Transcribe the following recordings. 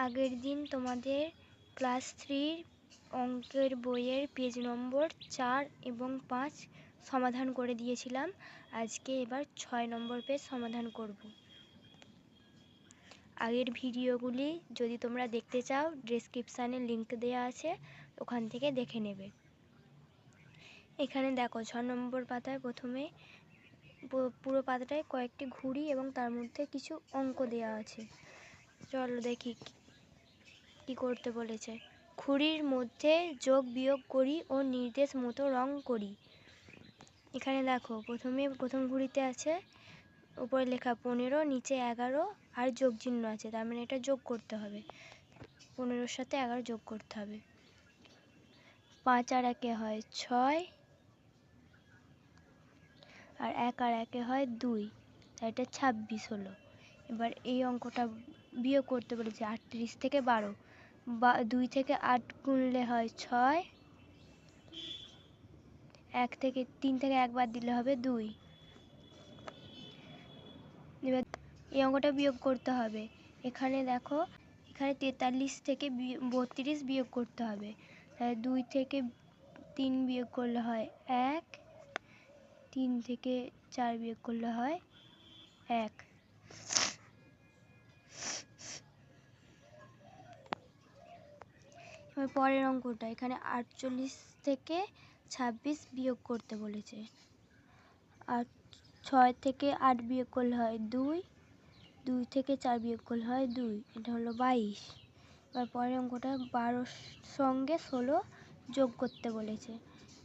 আগের দিন তোমাদের ক্লাস থ্রির অঙ্কের বইয়ের পেজ নম্বর চার এবং পাঁচ সমাধান করে দিয়েছিলাম। আজকে এবার ছয় নম্বর পেজ সমাধান করব। আগের ভিডিওগুলি যদি তোমরা দেখতে চাও ডেসক্রিপশানে লিঙ্ক দেওয়া আছে, ওখান থেকে দেখে নেবে। এখানে দেখো, ছ নম্বর পাতায় প্রথমে পুরো পাতাটায় কয়েকটি ঘুড়ি এবং তার মধ্যে কিছু অঙ্ক দেওয়া আছে। চলো দেখি কি- কি করতে বলেছে? ঘুড়ির মধ্যে যোগ বিয়োগ করি ও নির্দেশ মতো রং করি। এখানে দেখো, প্রথমে, প্রথম ঘুড়িতে আছে, উপরে লেখা পনেরো, নিচে এগারো আর যোগ চিহ্ন আছে। তার মানে এটা যোগ করতে হবে। পনেরোর সাথে এগারো যোগ করতে হবে। পাঁচ আর একে হয় ছয় আর এক আর একে হয় দুই। তাই এটা ছাব্বিশ হলো। এবার এই অঙ্কটা বিয়োগ করতে বলেছে আটত্রিশ থেকে বারো। বা দুই থেকে আট গুনলে হয় ছয়। এক থেকে, তিন থেকে একবার দিলে হবে দুই। এবার এই অঙ্কটা বিয়োগ করতে হবে। এখানে দেখো, এখানে তেতাল্লিশ থেকে বত্রিশ বিয়োগ করতে হবে। তাহলে দুই থেকে তিন বিয়োগ করলে হয় এক, তিন থেকে চার বিয়োগ করলে হয় এক। পরের অঙ্কটা এখানে আটচল্লিশ থেকে ছাব্বিশ বিয়োগ করতে বলেছে। আর ছয় থেকে আট বিয়োগ করলে হয় দুই দুই থেকে চার বিয়োগ করলে হয় দুই, এটা হলো বাইশ। এবার পরের অঙ্কটা বারোর সঙ্গে ষোলো যোগ করতে বলেছে।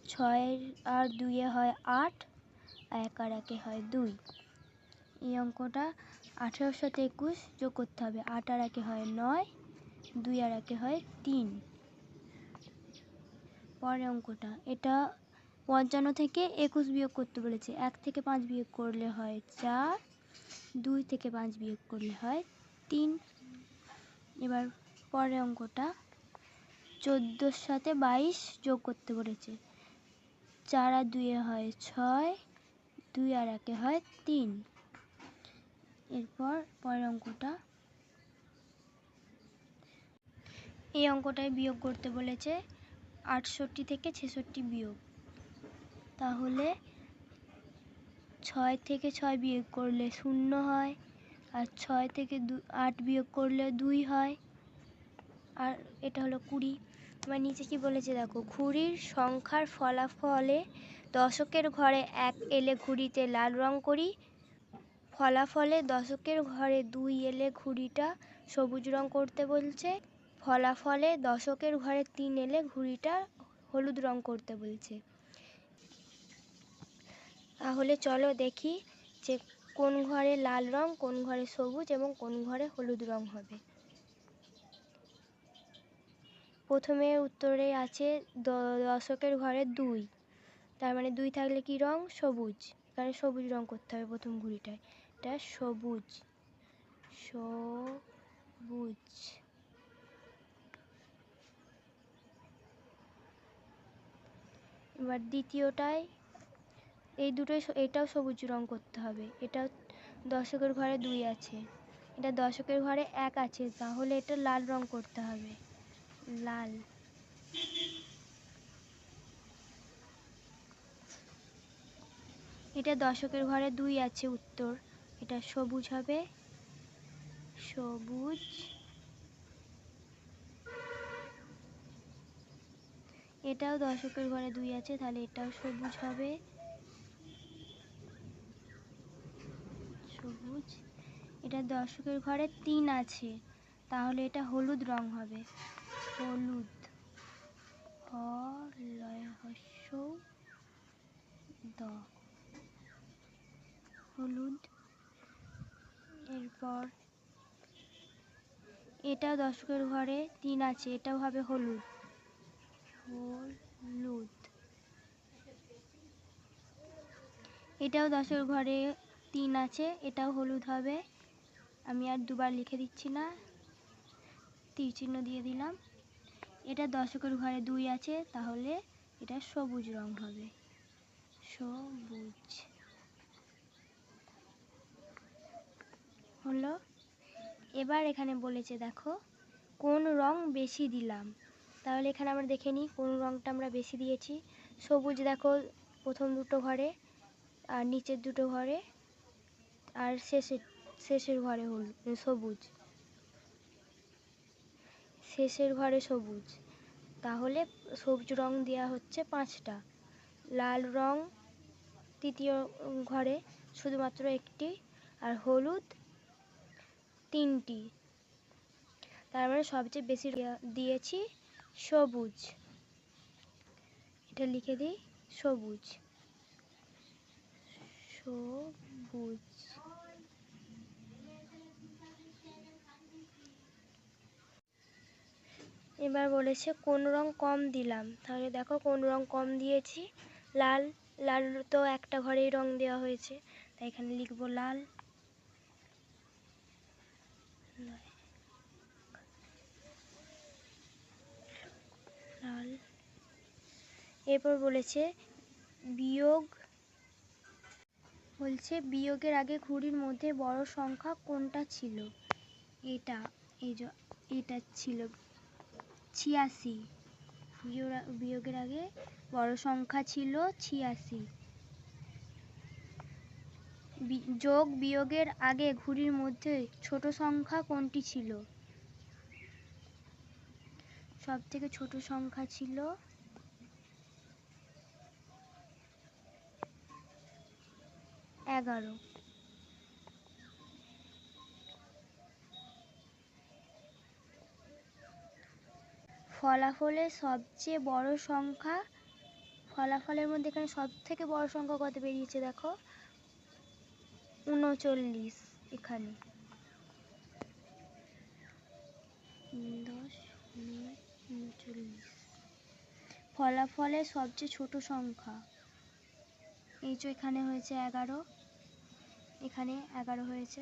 ছয় আর দুইয়ে হয় আট এক আর একে হয় দুই। এই অঙ্কটা আঠেরোর সাথে একুশ যোগ করতে হবে। আট আর একে হয় নয়, দুই আর একে হয় তিন। পরের অঙ্কটা। এটা পঞ্চান্ন থেকে একুশ বিয়োগ করতে বলেছে। এক থেকে পাঁচ বিয়োগ করলে হয় চার, দুই থেকে পাঁচ বিয়োগ করলে হয় তিন। এবার পরের অঙ্কটা চোদ্দোর সাথে বাইশ যোগ করতে বলেছে। চার আর দুইয়ে হয় ছয়, দুই আর একে হয় তিন। এরপর পরের অঙ্কটা এই অঙ্কটায় বিয়োগ করতে বলেছে আটষট্টি থেকে ছেষট্টি বিয়োগ। তাহলে ছয় থেকে ছয় বিয়োগ করলে শূন্য হয়, আর ছয় থেকে দু, আট বিয়োগ করলে দুই হয়, আর এটা হলো কুড়ি। এবার নিচে কি বলেছে দেখো ঘুড়ির সংখ্যার ফলাফলে দশকের ঘরে এক এলে ঘুড়িতে লাল রং করি, ফলাফলে দশকের ঘরে দুই এলে ঘুড়িটা সবুজ রং করতে বলছে। ফলাফলে দশকের ঘরে তিন এলে ঘুড়িটা হলুদ রং করতে বলছে। তাহলে চলো দেখি যে কোন ঘরে লাল রং, কোন ঘরে সবুজ এবং কোন ঘরে হলুদ রং হবে। প্রথমে উত্তরে আছে দশকের ঘরে দুই। তার মানে দুই থাকলে কি রং? সবুজ। এখানে সবুজ রং করতে হবে প্রথম ঘুড়িটায়। এটা সবুজ। সবুজ। এবার দ্বিতীয়টায় এই দুটোই এটাও সবুজ রং করতে হবে। এটা দশকের ঘরে দুই আছে। এটা দশকের ঘরে এক আছে, তাহলে এটা লাল রং করতে হবে। লাল। এটা দশকের ঘরে দুই আছে উত্তর। এটা সবুজ হবে। সবুজ। এটাও দশকের ঘরে দুই আছে, তাহলে এটাও সবুজ হবে। সবুজ। এটা দশকের ঘরে তিন আছে, তাহলে এটা হলুদ রং হবে। হলুদ। দ। হলুদ। এরপর এটা দশকের ঘরে তিন আছে, এটাও হবে হলুদ। হলুদ। এটাও দশের ঘরে তিন আছে, এটাও হলুদ হবে। আমি আর দুবার লিখে দিচ্ছি না তীর চিহ্ন দিয়ে দিলাম। এটা দশকের ঘরে দুই আছে, তাহলে এটা সবুজ রং হবে। সবুজ। হলো, এবার এখানে বলেছে দেখো, কোন রং বেশি দিলাম? তাহলে এখানে আমরা দেখে নিই কোন রংটা আমরা বেশি দিয়েছি। সবুজ দেখো প্রথম দুটো ঘরে, আর নিচের দুটো ঘরে, আর শেষের শেষের ঘরে হল সবুজ। শেষের ঘরে সবুজ। তাহলে সবুজ রং দেওয়া হচ্ছে পাঁচটা। লাল রং তৃতীয় ঘরে শুধুমাত্র একটি, আর হলুদ তিনটি। তার মানে সবচেয়ে বেশি দেয়া- দিয়েছি সবুজ। এটা লিখে দিই, সবুজ। সবুজ। এবার বলেছে, কোন রং কম দিলাম? তাহলে দেখো, কোন রং কম দিয়েছি? লাল। লাল তো একটা ঘরেই রং দেওয়া হয়েছে। তাই এখানে লিখব লাল। এরপর বলেছে, বিয়োগ, বলছে, বিয়োগের আগে ঘুড়ির মধ্যে বড় সংখ্যা কোনটা ছিল? এটা, এই এটা ছিল ছিয়াশি। বিয়োগ- বিয়োগের আগে বড় সংখ্যা ছিল ছিয়াশি। যোগ, বিয়োগের আগে ঘুড়ির মধ্যে ছোট সংখ্যা কোনটি ছিল? সব থেকে ছোট সংখ্যা ছিল এগারো। ফলাফলের সবচেয়ে বড় সংখ্যা, ফলাফলের মধ্যে এখানে সব থেকে বড় সংখ্যা কত বেরিয়েছে দেখো? উনচল্লিশ এখানে। দশ উনচল্লিশ। ফলাফলের সবচেয়ে ছোট সংখ্যা। এই যে এখানে হয়েছে এগারো। এখানে এগারো হয়েছে।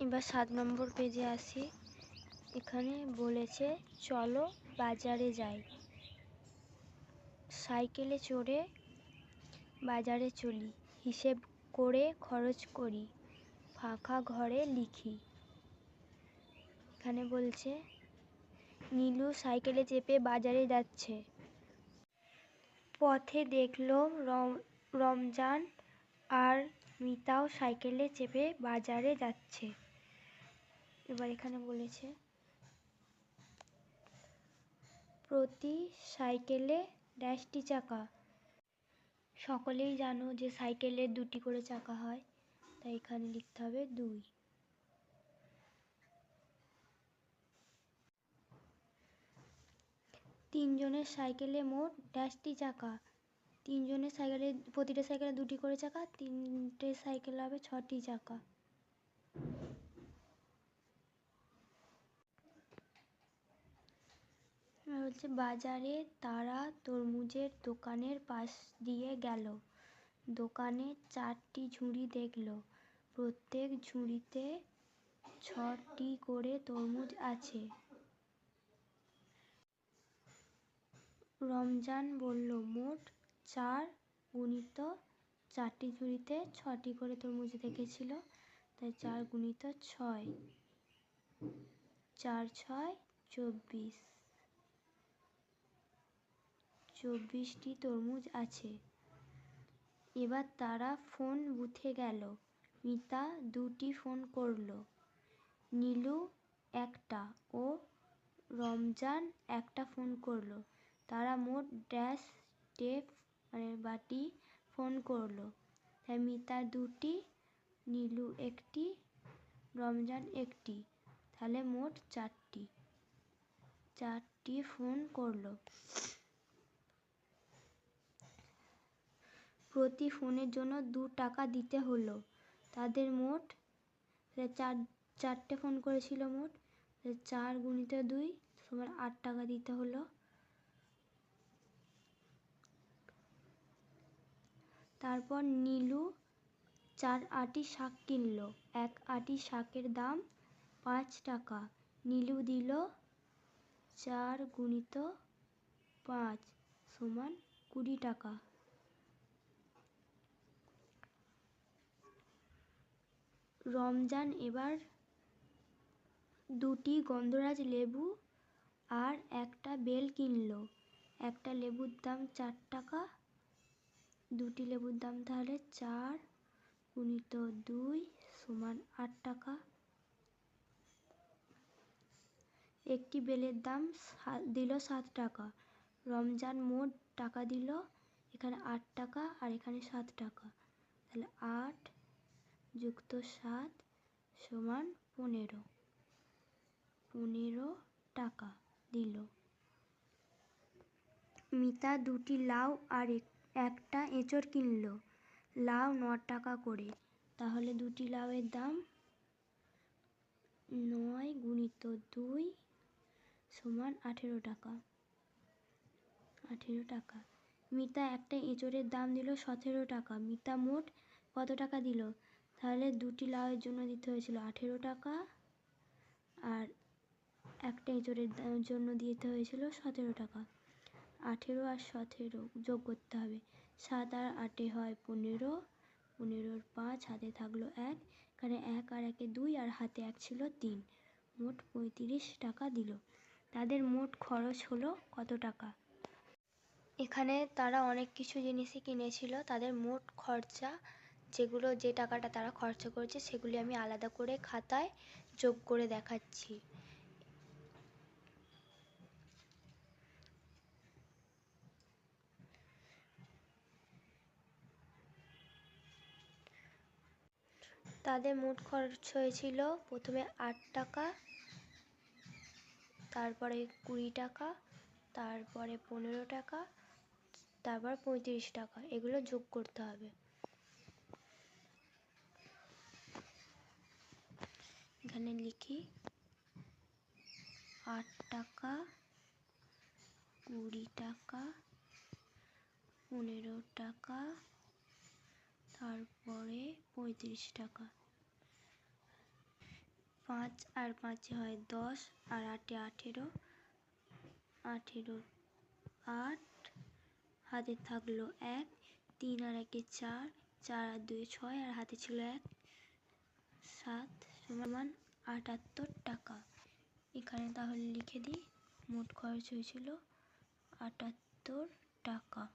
এবার সাত নম্বর পেজে আসি। এখানে বলেছে, চলো বাজারে যাই। সাইকেলে চড়ে বাজারে চলি, হিসেব করে খরচ করি, ফাঁকা ঘরে লিখি। এখানে বলছে নীলু সাইকেলে চেপে বাজারে যাচ্ছে। পথে দেখল রম- রমজান আর মিতাও সাইকেলে চেপে বাজারে যাচ্ছে। এবার এখানে বলেছে, প্রতি সাইকেলে ড্যাশটি চাকা। সকলেই জানো যে সাইকেলের দুটি করে চাকা হয়, তাই এখানে লিখতে হবে দুই। তিনজনের সাইকেলে মোট ড্যাশটি চাকা। তিনজনের সাইকেলে, প্রতিটা সাইকেলে দুটি করে চাকা, তিনটে সাইকেল হবে ছটি চাকা। হচ্ছে বাজারে তারা তরমুজের দোকানের পাশ দিয়ে গেল। দোকানে চারটি ঝুড়ি দেখল। প্রত্যেক ঝুড়িতে ছটি করে তরমুজ আছে। রমজান বলল, মোট চার গুণিত চারটি ঝুড়িতে ছটি করে তরমুজ দেখেছিল, তাই চার গুণিত ছয়। চার ছয় চব্বিশ। চব্বিশটি তরমুজ আছে। এবার তারা ফোন বুথে গেল। মিতা দুটি ফোন করল, নীলু একটা ও রমজান একটা ফোন করল। তারা মোট ড্যাশ টেপ মানে বাটি, ফোন করল। তাই মিতা দুটি, নীলু একটি, রমজান একটি, তাহলে মোট চারটি চারটি ফোন করল। প্রতি ফোনের জন্য দু টাকা দিতে হলো। তাদের মোট চার, চারটে ফোন করেছিল মোট চার গুণিত দুই সমান আট টাকা দিতে হলো। তারপর নীলু চার আটি শাক কিনল। এক আটি শাকের দাম পাঁচ টাকা। নীলু দিল চার গুণিত পাঁচ সমান কুড়ি টাকা। রমজান এবার দুটি গন্ধরাজ লেবু আর একটা বেল কিনল। একটা লেবুর দাম চার টাকা দুটি লেবুর দাম তাহলে চার গুণিত দুই সমান আট টাকা। একটি বেলের দাম দিল সাত টাকা। রমজান মোট টাকা দিল এখানে আট টাকা আর এখানে সাত টাকা। তাহলে আট যুক্ত সাত সমান পনেরো। পনেরো টাকা দিল। মিতা দুটি লাউ আর এক- একটা এঁচড় কিনলো। লাউ ন টাকা করে। তাহলে দুটি লাউয়ের দাম নয় গুণিত দুই সমান আঠেরো টাকা। আঠেরো টাকা। মিতা একটা এঁচড়ের দাম দিল সতেরো টাকা। মিতা মোট কত টাকা দিল? তাহলে দুটি লাউয়ের জন্য দিতে হয়েছিল আঠেরো টাকা আর একটা এঁচড়ের জন্য দিতে হয়েছিল সতেরো টাকা। আঠেরো আর সতেরো যোগ করতে হবে। সাত আর আটে হয় পনেরো। পনেরোর পাঁচ, হাতে থাকল এক। এখানে এক আর একে দুই আর হাতে এক ছিল তিন। মোট পঁয়ত্রিশ টাকা দিল। তাদের মোট খরচ হলো কত টাকা? এখানে তারা অনেক কিছু জিনিসই কিনেছিল। তাদের মোট খরচা যেগুলো, যে টাকাটা তারা খরচা করেছে, সেগুলি আমি আলাদা করে খাতায় যোগ করে দেখাচ্ছি। তাদের মোট খরচ হয়েছিল প্রথমে আট টাকা, তারপরে কুড়ি টাকা, তারপরে পনেরো টাকা, তারপর পঁয়ত্রিশ টাকা। এগুলো যোগ করতে হবে। এখানে লিখি, আট টাকা, কুড়ি টাকা, পনেরো টাকা তারপরে পঁয়ত্রিশ টাকা। পাঁচ আর পাঁচে হয় দশ, আর আটে আঠেরো। আঠেরো আট, হাতে থাকল এক, তিন আর একে চার চার আর দুই ছয়, আর হাতে ছিল এক, সাত, সমান আটাত্তর টাকা। এখানে তাহলে লিখে দিই, মোট খরচ হয়েছিল আটাত্তর টাকা।